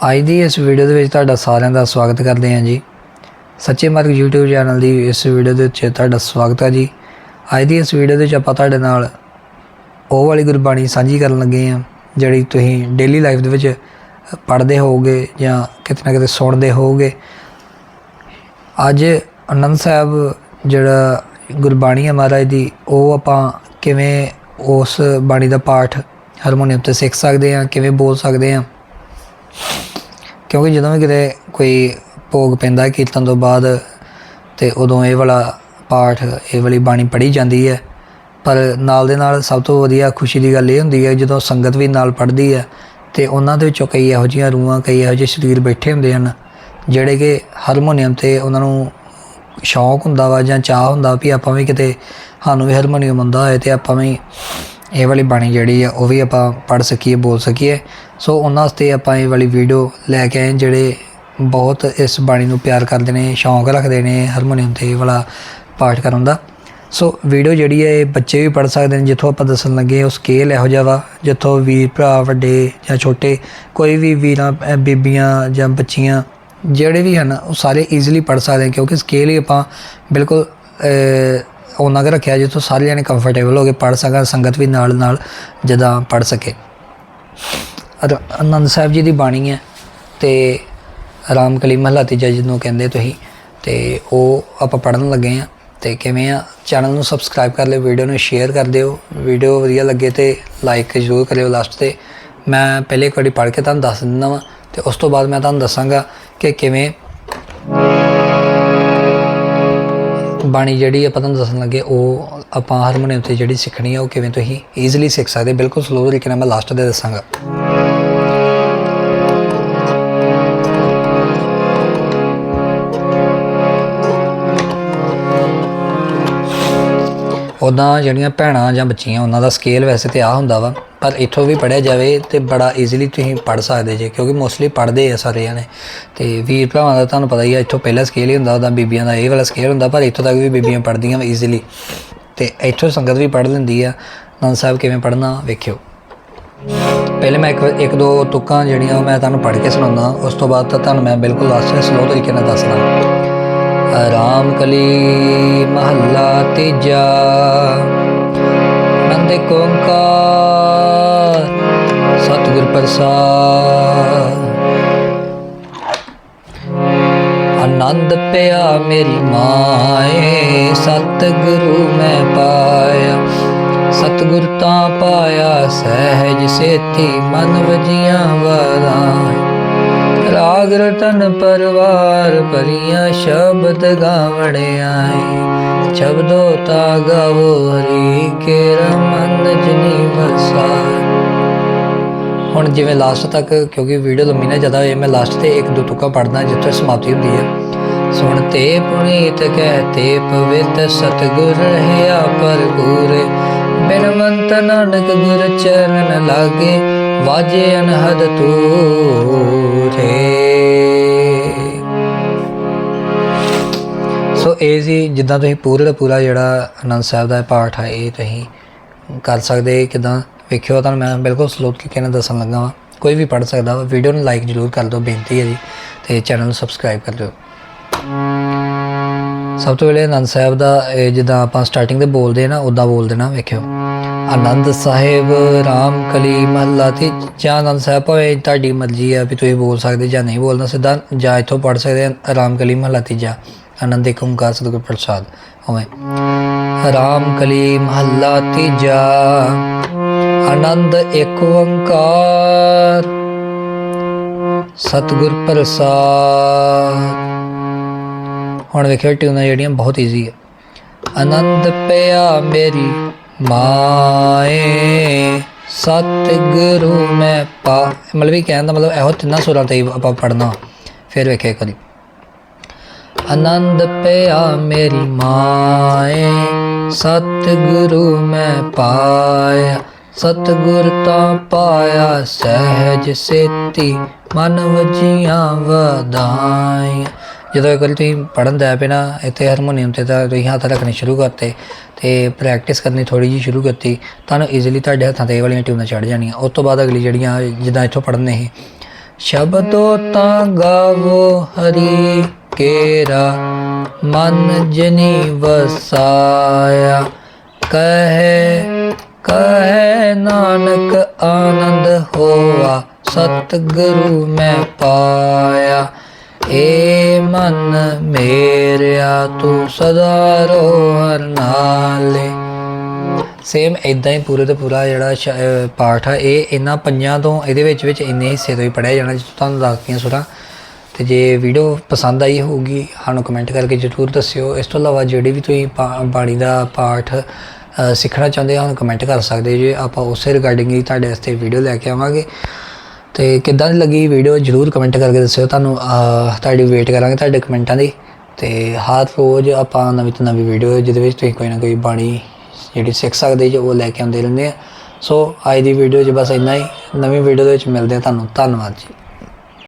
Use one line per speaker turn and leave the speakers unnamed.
ਅੱਜ ਦੀ ਇਸ ਵੀਡੀਓ ਦੇ ਵਿੱਚ ਤੁਹਾਡਾ ਸਾਰਿਆਂ ਦਾ ਸਵਾਗਤ ਕਰਦੇ ਹਾਂ ਜੀ। ਸੱਚੇ ਮਾਰਗ YouTube ਚੈਨਲ ਦੀ ਇਸ ਵੀਡੀਓ ਦੇ ਵਿੱਚ ਤੁਹਾਡਾ ਸਵਾਗਤ ਹੈ ਜੀ। ਅੱਜ ਦੀ ਇਸ ਵੀਡੀਓ ਦੇ ਵਿੱਚ ਆਪਾਂ ਤੁਹਾਡੇ ਨਾਲ ਉਹ ਵਾਲੀ ਗੁਰਬਾਣੀ ਸਾਂਝੀ ਕਰਨ ਲੱਗੇ ਹਾਂ, ਜਿਹੜੀ ਤੁਸੀਂ ਡੇਲੀ ਲਾਈਫ ਦੇ ਵਿੱਚ ਪੜ੍ਹਦੇ ਹੋਵੋਗੇ ਜਾਂ ਕਿਤੇ ਨਾ ਕਿਤੇ ਸੁਣਦੇ ਹੋਵੋਗੇ। ਅੱਜ ਆਨੰਦ ਸਾਹਿਬ ਜਿਹੜਾ ਗੁਰਬਾਣੀ ਹੈ ਮਹਾਰਾਜ ਦੀ, ਉਹ ਆਪਾਂ ਕਿਵੇਂ ਉਸ ਬਾਣੀ ਦਾ ਪਾਠ ਹਾਰਮੋਨੀਅਮ ਤੇ ਸਿੱਖ ਸਕਦੇ ਹਾਂ, ਕਿਵੇਂ ਬੋਲ ਸਕਦੇ ਹਾਂ। ਕਿਉਂਕਿ ਜਦੋਂ ਵੀ ਕਿਤੇ ਕੋਈ ਭੋਗ ਪੈਂਦਾ ਕੀਰਤਨ ਤੋਂ ਬਾਅਦ ਤੇ ਉਦੋਂ ਇਹ ਵਾਲਾ ਪਾਠ, ਇਹ ਵਾਲੀ ਬਾਣੀ ਪੜ੍ਹੀ ਜਾਂਦੀ ਹੈ। ਪਰ ਨਾਲ ਦੇ ਨਾਲ ਸਭ ਤੋਂ ਵਧੀਆ ਖੁਸ਼ੀ ਦੀ ਗੱਲ ਇਹ ਹੁੰਦੀ ਹੈ, ਜਦੋਂ ਸੰਗਤ ਵੀ ਨਾਲ ਪੜ੍ਹਦੀ ਹੈ ਤੇ ਉਹਨਾਂ ਦੇ ਵਿੱਚੋਂ ਕਈ ਇਹੋ ਜਿਹੀਆਂ ਰੂਹਾਂ, ਕਈ ਇਹੋ ਜਿਹੇ ਸਰੀਰ ਬੈਠੇ ਹੁੰਦੇ ਹਨ, ਜਿਹੜੇ ਕਿ ਹਾਰਮੋਨੀਅਮ ਤੇ ਉਹਨਾਂ ਨੂੰ ਸ਼ੌਂਕ ਹੁੰਦਾ ਵਾ ਜਾਂ ਚਾਹ ਹੁੰਦਾ ਵੀ ਆਪਾਂ ਵੀ ਕਿਤੇ ਸਾਨੂੰ ਵੀ ਹਾਰਮੋਨੀਅਮ ਹੁੰਦਾ ਹੋਏ ਤੇ ਆਪਾਂ ਵੀ ਇਹ ਵਾਲੀ ਬਾਣੀ ਜਿਹੜੀ ਆ, ਉਹ ਵੀ ਆਪਾਂ ਪੜ੍ਹ ਸਕੀਏ, ਬੋਲ ਸਕੀਏ। ਸੋ ਉਹਨਾਂ ਵਾਸਤੇ ਆਪਾਂ ਇਹ ਵਾਲੀ ਵੀਡੀਓ ਲੈ ਕੇ ਆਏ, ਜਿਹੜੇ ਬਹੁਤ ਇਸ ਬਾਣੀ ਨੂੰ ਪਿਆਰ ਕਰਦੇ ਨੇ, ਸ਼ੌਂਕ ਰੱਖਦੇ ਨੇ ਹਾਰਮੋਨੀਅਮ ਤੇ ਇਹ ਵਾਲਾ ਪਾਠ ਕਰਨ ਦਾ। ਸੋ ਵੀਡੀਓ ਜਿਹੜੀ ਹੈ ਇਹ ਬੱਚੇ ਵੀ ਪੜ੍ਹ ਸਕਦੇ ਨੇ, ਜਿੱਥੋਂ ਆਪਾਂ ਦੱਸਣ ਲੱਗੇ ਉਹ ਸਕੇਲ ਇਹੋ ਜਿਹਾ ਵਾ, ਜਿੱਥੋਂ ਵੀਰ ਭਰਾ ਵੱਡੇ ਜਾਂ ਛੋਟੇ, ਕੋਈ ਵੀ ਵੀਰਾਂ ਬੀਬੀਆਂ ਜਾਂ ਬੱਚੀਆਂ, ਜਿਹੜੇ ਵੀ ਹਨ, ਉਹ ਸਾਰੇ ਈਜ਼ੀਲੀ ਪੜ੍ਹ ਸਕਦੇ ਨੇ, ਕਿਉਂਕਿ ਸਕੇਲ ਹੀ ਆਪਾਂ ਬਿਲਕੁਲ ਉਹਨਾਂ ਕੁ ਰੱਖਿਆ ਜਿੱਥੋਂ ਸਾਰੇ ਜਣੇ ਕੰਫਰਟੇਬਲ ਹੋ ਕੇ ਪੜ੍ਹ ਸਕਣ, ਸੰਗਤ ਵੀ ਨਾਲ ਨਾਲ ਜਦਾਂ ਪੜ੍ਹ ਸਕੇ। ਅਰ ਆਨੰਦ ਸਾਹਿਬ ਜੀ ਦੀ ਬਾਣੀ ਹੈ ਤੇ ਰਾਮ ਕਲੀ ਮਹਲਾ ਤੀਜਾ ਜਿਹਨੂੰ ਕਹਿੰਦੇ ਤੁਸੀਂ, ਤੇ ਉਹ ਆਪਾਂ ਪੜਨ ਲੱਗੇ ਆ ਤੇ ਕਿਵੇਂ ਆ? ਚੈਨਲ ਨੂੰ ਸਬਸਕ੍ਰਾਈਬ ਕਰ ਲਿਓ ਵੀਡੀਓ ਨੂੰ ਸ਼ੇਅਰ ਕਰ ਦਿਓ। ਵੀਡੀਓ ਵਧੀਆ ਲੱਗੇ ਤੇ ਲਾਈਕ ਜ਼ਰੂਰ ਕਰਿਓ ਲਾਸਟ ਤੇ। ਮੈਂ ਪਹਿਲੇ ਇੱਕ ਵਾਰੀ ਪੜ੍ਹ ਕੇ ਤੁਹਾਨੂੰ ਦੱਸ ਦਿੰਦਾ ਵਾਂ, ਤੇ ਉਸ ਤੋਂ ਬਾਅਦ ਮੈਂ ਤੁਹਾਨੂੰ ਦੱਸਾਂਗਾ ਕਿ ਕਿਵੇਂ ਬਾਣੀ ਜਿਹੜੀ ਆਪਾਂ ਤੁਹਾਨੂੰ ਦੱਸਣ ਲੱਗੇ, ਉਹ ਆਪਾਂ ਹਾਰਮੋਨੀਅਮ ਤੇ ਜਿਹੜੀ ਸਿੱਖਣੀ ਹੈ ਉਹ ਕਿਵੇਂ ਤੁਸੀਂ ਈਜ਼ੀਲੀ ਸਿੱਖ ਸਕਦੇ। ਬਿਲਕੁਲ ਸਲੋ ਤਰੀਕੇ ਨਾਲ ਮੈਂ ਲਾਸਟ ਦੇ ਦੱਸਾਂਗਾ। ਉਦਾਂ ਜਿਹੜੀਆਂ ਭੈਣਾਂ ਜਾਂ ਬੱਚੀਆਂ, ਉਹਨਾਂ ਦਾ ਸਕੇਲ ਵੈਸੇ ਤੇ ਆ ਹੁੰਦਾ ਵਾ, ਪਰ ਇੱਥੋਂ ਵੀ ਪੜਿਆ ਜਾਵੇ ਤੇ ਬੜਾ ਈਜ਼ੀਲੀ ਤੁਸੀਂ ਪੜ ਸਕਦੇ ਜੇ, ਕਿਉਂਕਿ ਮੋਸਟਲੀ ਪੜਦੇ ਆ ਸਾਰੇ ਜਣੇ ਤੇ ਵੀਰ ਭਰਾਵਾਂ ਦਾ ਤੁਹਾਨੂੰ ਪਤਾ ਹੀ ਆ, ਇੱਥੋਂ ਪਹਿਲਾ ਸਕੇਲ ਹੀ ਹੁੰਦਾ ਉਹਦਾ ਬੀਬੀਆਂ ਦਾ ਇਹ ਵਾਲਾ ਸਕੇਲ ਹੁੰਦਾ, ਪਰ ਇੱਥੋਂ ਤੱਕ ਵੀ ਬੀਬੀਆਂ ਪੜਦੀਆਂ ਵਾ ਈਜ਼ੀਲੀ ਤੇ ਇੱਥੋਂ ਸੰਗਤ ਵੀ ਪੜ ਲੈਂਦੀ ਆ। ਨੰਦ ਸਾਹਿਬ ਕਿਵੇਂ ਪੜਨਾ ਵੇਖਿਓ। ਪਹਿਲੇ ਮੈਂ ਇੱਕ ਇੱਕ ਦੋ ਤੁਕਾਂ ਜਿਹੜੀਆਂ ਉਹ ਮੈਂ ਤੁਹਾਨੂੰ ਪੜ੍ਹ ਕੇ ਸੁਣਾਉਂਦਾ, ਉਸ ਤੋਂ ਬਾਅਦ ਤਾਂ ਤੁਹਾਨੂੰ ਮੈਂ ਬਿਲਕੁਲ ਲਾਸਟ ਸਲੋ ਤਰੀਕੇ ਨਾਲ ਦੱਸਦਾ। ਰਾਮ ਕਲੀ ਮਹੱਲਾ ਤੀਜਾ। ਨੰਦ ਓੰਕਾਰ, ਸਤਿਗੁਰ ਪ੍ਰਸਾਦ। ਆਨੰਦ ਪਿਆ ਮੇਰੀ ਮਾਏ, ਸਤਿਗੁਰੂ ਮੈਂ ਪਾਇਆ। ਸਤਿਗੁਰ ਤਾਂ ਪਾਇਆ ਸਹਿਜ ਸੇਤੀ ਮਨ ਵਜੀਆਂ ਵਾਰਾਂ ਰਾਗ ਰਤਨ ਪਰਵਾਰ ਭਰੀਆਂ ਸ਼ਬਦ ਗਾਵਣ ਆਏ। ਸ਼ਬਦੋ ਤਾ ਗਾਵੋ ਹਰੀ ਕੇ ਰਮਨ ਜਨੀ ਵਸਾਰ। ਹੁਣ ਜਿਵੇਂ ਲਾਸਟ ਤੱਕ, ਕਿਉਂਕਿ ਵੀਡੀਓ ਲੰਮੀ ਨਾ ਜ਼ਿਆਦਾ ਹੋਏ, ਮੈਂ ਲਾਸਟ ਤੇ ਇੱਕ ਦੋ ਤੁਕਾਂ ਪੜਦਾ ਜਿੱਥੇ ਸਮਾਪਤੀ ਹੁੰਦੀ ਹੈ ਸੁਣ ਤੇ ਪੁਨੀਤ ਕਹਤੇ ਪਵਿੱਤ ਸਤਗੁਰ ਰਹਿਆ ਪਰ ਗੂਰੇ ਬਿਨਵੰਤ ਨਾਨਕ ਗੁਰ ਚਰਨ ਲਾਗੇ ਵਾਜੇ ਅਨਹਦ ਤੂਰੇ ਸੋ ਇਹ ਜੀ ਜਿੱਦਾਂ ਤੁਸੀਂ ਪੂਰੇ ਦਾ ਪੂਰਾ ਜਿਹੜਾ ਆਨੰਦ ਸਾਹਿਬ ਦਾ ਪਾਠ ਹੈ ਇਹ ਤੁਸੀਂ ਕਰ ਸਕਦੇ, ਕਿਦਾਂ ਵੇਖਿਓ ਤੁਹਾਨੂੰ ਮੈਂ ਬਿਲਕੁਲ ਸਲੋ ਤਰੀਕੇ ਨਾਲ ਦੱਸਣ ਲੱਗਾ ਵਾਂ। ਕੋਈ ਵੀ ਪੜ ਸਕਦਾ ਵਾ ਵੀਡੀਓ ਨੂੰ ਲਾਈਕ ਜ਼ਰੂਰ ਕਰ ਦਿਓ, ਬੇਨਤੀ ਹੈ ਜੀ, ਤੇ ਚੈਨਲ ਨੂੰ ਸਬਸਕ੍ਰਾਈਬ ਕਰ ਦਿਓ। ਸਭ ਤੋਂ ਪਹਿਲੇ ਆਨੰਦ ਸਾਹਿਬ ਦਾ, ਇਹ ਜਿੱਦਾਂ ਆਪਾਂ ਸਟਾਰਟਿੰਗ ਤੇ ਬੋਲਦੇ ਆ ਨਾ ਉਦਾਂ ਬੋਲ ਦੇਣਾ, ਵੇਖਿਓ। ਆਨੰਦ ਸਾਹਿਬ, ਰਾਮ ਕਲੀ ਮਹੱਲਾ ਤੇ ਜਾਂ ਆਨੰਦ ਸਾਹਿਬ ਭਾਵੇਂ ਤੁਹਾਡੀ ਮਰਜ਼ੀ ਆ ਵੀ ਤੁਸੀਂ ਬੋਲ ਸਕਦੇ ਜਾਂ ਨਹੀਂ ਬੋਲਣਾ, ਸਿੱਧਾ ਜਾਂ ਇੱਥੋਂ ਪੜ ਸਕਦੇ ਆ, ਰਾਮ ਕਲੀ ਮਹੱਲਾ ਤੀਜਾ ਆਨੰਦ ਏਕ ਓੰਕਾਰ ਸਤਿਗੁਰ ਪ੍ਰਸਾਦ। ਹੋਵੇ ਰਾਮ ਕਲੀ ਮਹੱਲਾ ਤੀਜਾ ਆਨੰਦ ਏਕ ਓੰਕਾਰ ਸਤਿਗੁਰ ਪ੍ਰਸਾਦ। ਹੁਣ ਵੇਖਿਓ, ਟਿਊਨਾਂ ਜਿਹੜੀਆਂ ਬਹੁਤ ਈਜ਼ੀ ਹੈ ਆਨੰਦ ਪਿਆ ਮੇਰੀ ਮਾਏ ਸਤਿਗੁਰੂ ਮੈਂ ਪਾ ਮਤਲਬ ਇਹ ਕਹਿਣ ਦਾ ਮਤਲਬ ਇਹੋ ਤਿੰਨਾਂ ਸੁਰਾਂ ਤੇ ਆਪਾਂ ਪੜਨਾ ਫਿਰ ਵੇਖਿਆ ਕਰੀ ਆਨੰਦ ਪਿਆ ਮੇਰੀ ਮਾਏ, ਸਤਿਗੁਰੂ ਮੈਂ ਪਾਇਆ, ਸਤਿਗੁਰ ਤਾਂ ਪਾਇਆ ਸਹਿਜ ਸੇਤੀ ਮਨ ਵਜੀਆਂ ਵਧਾਈ ਜਦੋਂ ਇੱਕ ਵਾਰੀ ਤੁਸੀਂ ਪੜਨ ਦਾ ਪੈਣਾ ਇੱਥੇ ਹਾਰਮੋਨੀਅਮ ਤੇ ਤਾਂ ਤੁਸੀਂ ਹੱਥ ਰੱਖਣੇ ਸ਼ੁਰੂ ਕਰਤੇ। ਤੇ ਪ੍ਰੈਕਟਿਸ ਕਰਨੀ ਥੋੜੀ ਜੀ ਸ਼ੁਰੂ ਕੀਤੀ, ਤੁਹਾਨੂੰ ਈਜ਼ੀਲੀ ਤੁਹਾਡੇ ਹੱਥਾਂ ਤੇ ਇਹ ਵਾਲੀਆਂ ਟਿਊਨਾਂ ਚੜ ਜਾਣੀਆਂ। ਉਸ ਤੋਂ ਬਾਅਦ ਅਗਲੀ ਜਿਹੜੀਆਂ, ਜਿੱਦਾਂ ਇੱਥੋਂ ਪੜ੍ਹਨੇ ਸੀ, ਸ਼ਬਦੋ ਤਾਂ ਗਾਵੋ ਹਰੀ ਕੇਰਾ, ਮਨ ਜਨੀ ਵਸਾਇਆ, ਕਹੇ ਕਹੇ ਨਾਨਕ ਆਨੰਦ ਹੋਆ, ਸਤਿਗੁਰੂ ਮੈਂ ਪਾ ਮਨ ਮੇਰਿਆ, ਤੂੰ ਸਦਾ ਰੋ ਹਰ ਨਾਲੇ। ਸੇਮ ਇਦਾਂ ਹੀ ਪੂਰੇ ਤੇ ਪੂਰਾ ਜਿਹੜਾ ਪਾਠ ਆ, ਇਹ ਇਹਨਾਂ ਪੰਜਾਂ ਤੋਂ, ਇਹਦੇ ਵਿੱਚ ਵਿੱਚ ਇੰਨੇ ਹਿੱਸੇ ਤੋਂ ਹੀ ਪੜਿਆ ਜਾਣਾ ਜਿਸ ਤੁਹਾਨੂੰ ਦੱਸਦੀਆਂ ਸੁਰਾਂ। ਤੇ ਜੇ ਵੀਡੀਓ ਪਸੰਦ ਆਈ ਹੋਊਗੀ, ਸਾਨੂੰ ਕਮੈਂਟ ਕਰਕੇ ਜਰੂਰ ਦੱਸਿਓ। ਇਸ ਤੋਂ ਇਲਾਵਾ ਜਿਹੜੀ ਵੀ ਤੁਸੀਂ ਪਾ- ਬਾਣੀ ਦਾ ਪਾਠ ਸਿੱਖਣਾ ਚਾਹੁੰਦੇ ਹੋ, ਸਾਨੂੰ ਕਮੈਂਟ ਕਰ ਸਕਦੇ ਜੇ ਆਪਾਂ ਉਸੇ ਰਿਗਾਰਡਿੰਗਲੀ ਤੁਹਾਡੇ ਵਾਸਤੇ ਵੀਡੀਓ ਲੈ ਕੇ ਆਵਾਂਗੇ। ਤੇ ਕਿੱਦਾਂ ਦੀ ਲੱਗੀ ਵੀਡੀਓ ਜਰੂਰ ਕਮੈਂਟ ਕਰਕੇ ਦੱਸਿਓ। ਤੁਹਾਨੂੰ ਤੁਹਾਡੀ ਵੇਟ ਕਰਾਂਗੇ ਤੁਹਾਡੇ ਕਮੈਂਟਾਂ ਦੀ। ਤੇ ਹਰ ਰੋਜ਼ ਆਪਾਂ ਨਵੀਂ ਤੋਂ ਨਵੀਂ ਵੀਡੀਓ ਜਿਹਦੇ ਵਿੱਚ ਤੁਸੀਂ ਕੋਈ ਨਾ ਕੋਈ ਬਾਣੀ ਜਿਹੜੀ ਸਿੱਖ ਸਕਦੇ ਜੋ, ਉਹ ਲੈ ਕੇ ਆਉਂਦੇ ਰਹਿੰਦੇ ਆ। ਸੋ ਅੱਜ ਦੀ ਵੀਡੀਓ 'ਚ ਬਸ ਇੰਨਾ ਹੀ। ਨਵੀਂ ਵੀਡੀਓ ਦੇ ਵਿੱਚ ਮਿਲਦੇ ਆ ਤੁਹਾਨੂੰ। ਧੰਨਵਾਦ ਜੀ।